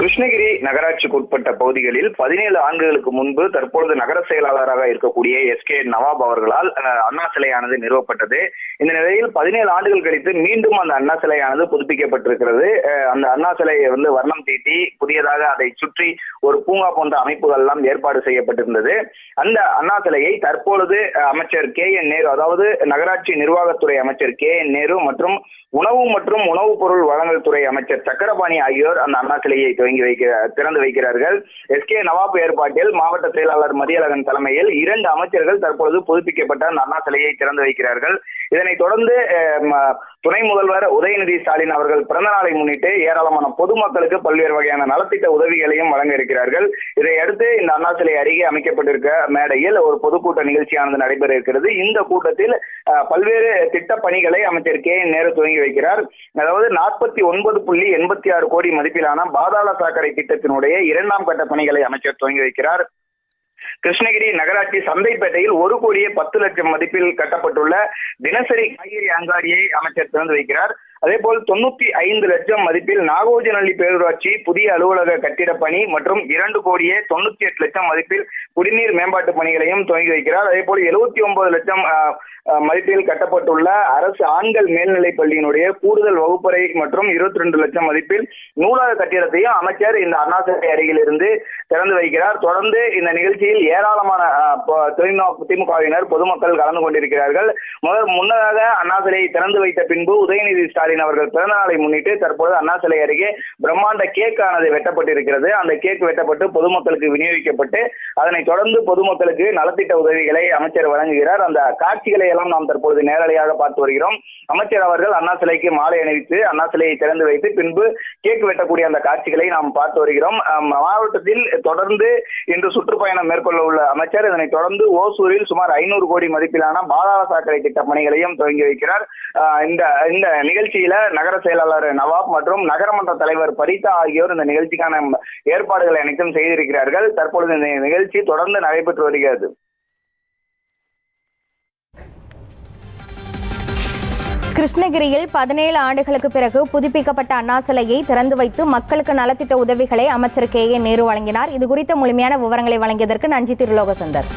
கிருஷ்ணகிரி நகராட்சிக்கு உட்பட்ட பகுதிகளில் பதினேழு ஆண்டுகளுக்கு முன்பு தற்பொழுது நகர செயலாளராக இருக்கக்கூடிய எஸ் கே நவாப் அவர்களால் அண்ணா சிலையானது நிறுவப்பட்டது. இந்த நிலையில் பதினேழு ஆண்டுகள் கழித்து மீண்டும் அந்த அண்ணா சிலையானது புதுப்பிக்கப்பட்டிருக்கிறது. அந்த அண்ணா சிலையை வந்து வர்ணம் தீட்டி புதியதாக அதை சுற்றி ஒரு பூங்கா போன்ற அமைப்புகள் எல்லாம் ஏற்பாடு செய்யப்பட்டிருந்தது. அந்த அண்ணா சிலையை தற்பொழுது அமைச்சர் கே என் நேரு அதாவது நகராட்சி நிர்வாகத்துறை அமைச்சர் கே என் நேரு மற்றும் உணவு மற்றும் உணவுப் பொருள் வழங்கல் துறை அமைச்சர் சக்கரபாணி ஆகியோர் அந்த அண்ணா சிலையை துவங்கி வைக்கிற திறந்து வைக்கிறார்கள். எஸ் கே நவாப் ஏற்பாட்டில் மாவட்ட செயலாளர் மதியழகன் தலைமையில் இரண்டு அமைச்சர்கள் தற்பொழுது புதுப்பிக்கப்பட்ட அந்த அண்ணா சிலையை திறந்து வைக்கிறார்கள். இதனைத் தொடர்ந்து துணை முதல்வர் உதயநிதி ஸ்டாலின் அவர்கள் பிறந்த நாளை முன்னிட்டு ஏராளமான பொதுமக்களுக்கு பல்வேறு வகையான நலத்திட்ட உதவிகளையும் வழங்க இருக்கிறார்கள். இதையடுத்து இந்த அண்ணா சிலை அருகே அமைக்கப்பட்டிருக்க மேடையில் ஒரு பொதுக்கூட்ட நிகழ்ச்சியானது நடைபெற இருக்கிறது. இந்த கூட்டத்தில் பல்வேறு திட்ட பணிகளை அமைச்சர் கே. என். நேரு துவங்கி வைக்கிறார். அதாவது நாற்பத்தி ஒன்பது புள்ளி எண்பத்தி ஆறு கோடி மதிப்பிலான பாதாள சாக்கடை திட்டத்தினுடைய இரண்டாம் கட்ட பணிகளை அமைச்சர் துவங்கி வைக்கிறார். கிருஷ்ணகிரி நகராட்சி சந்தைப்பேட்டையில் ஒரு கோடியே பத்து லட்சம் மதிப்பில் கட்டப்பட்டுள்ள தினசரி காய்கறி அங்காடியை அமைச்சர் திறந்து வைக்கிறார். அதேபோல் தொண்ணூத்தி ஐந்து லட்சம் மதிப்பில் நாகோஜனள்ளி பேரூராட்சி புதிய அலுவலக கட்டிட பணி மற்றும் இரண்டு கோடியே தொண்ணூத்தி எட்டு லட்சம் மதிப்பில் குடிநீர் மேம்பாட்டு பணிகளையும் துவங்கி வைக்கிறார். அதேபோல் எழுபத்தி ஒன்பது லட்சம் மதிப்பில் கட்டப்பட்டுள்ள அரசு ஆண்கள் மேல்நிலைப் பள்ளியினுடைய கூடுதல் வகுப்பறை மற்றும் இருபத்தி ரெண்டு லட்சம் மதிப்பில் நூலக கட்டிடத்தையும் அமைச்சர் இந்த அண்ணாசிலை அருகில் இருந்து திறந்து வைக்கிறார். தொடர்ந்து இந்த நிகழ்ச்சியில் ஏராளமான திமுகவினர் பொதுமக்கள் கலந்து கொண்டிருக்கிறார்கள். முதல் முன்னதாக அண்ணாசிலையை திறந்து வைத்த பின்பு உதயநிதி ஸ்டாலின் ஸ்டாலின் அவர்கள் பிறந்தநாளை முன்னிட்டு தற்போது அண்ணா சிலை அருகே பிரம்மாண்ட கேக் ஆனது வெட்டப்பட்டிருக்கிறது. அந்த கேக் வெட்டப்பட்டு பொதுமக்களுக்கு விநியோகிக்கப்பட்டு அதனைத் தொடர்ந்து பொதுமக்களுக்கு நலத்திட்ட உதவிகளை அமைச்சர் வழங்குகிறார். அந்த காட்சிகளை எல்லாம் நாம் தற்பொழுது நேரலையாக பார்த்து வருகிறோம். அமைச்சர் அவர்கள் அண்ணா சிலைக்கு மாலை அணிவித்து அண்ணா சிலையை திறந்து வைத்து பின்பு கேக் வெட்டக்கூடிய அந்த காட்சிகளை நாம் பார்த்து வருகிறோம். மாவட்டத்தில் தொடர்ந்து இன்று சுற்றுப்பயணம் மேற்கொள்ள உள்ள அமைச்சர் இதனைத் தொடர்ந்து ஓசூரில் சுமார் ஐநூறு கோடி மதிப்பிலான பாதாள சாக்கடை திட்ட பணிகளையும் துவங்கி வைக்கிறார். இந்த இந்த நிகழ்ச்சி நிகழ்ச்சியில நகர செயலாளர் நவாப் மற்றும் நகரமன்ற தலைவர் பரிதா ஆகியோர் இந்த நிகழ்ச்சிக்கான ஏற்பாடுகளை அனைத்தும் செய்திருக்கிறார்கள். தற்பொழுது இந்த நிகழ்ச்சி தொடர்ந்து நடைபெற்று வருகிறது. கிருஷ்ணகிரியில் பதினேழு ஆண்டுகளுக்கு பிறகு புதுப்பிக்கப்பட்ட அண்ணா சிலையை திறந்து வைத்து மக்களுக்கு நலத்திட்ட உதவிகளை அமைச்சர் கே ஏ நேரு வழங்கினார். இது குறித்த முழுமையான விவரங்களை வழங்கியதற்கு நன்றி திருலோகசுந்தர்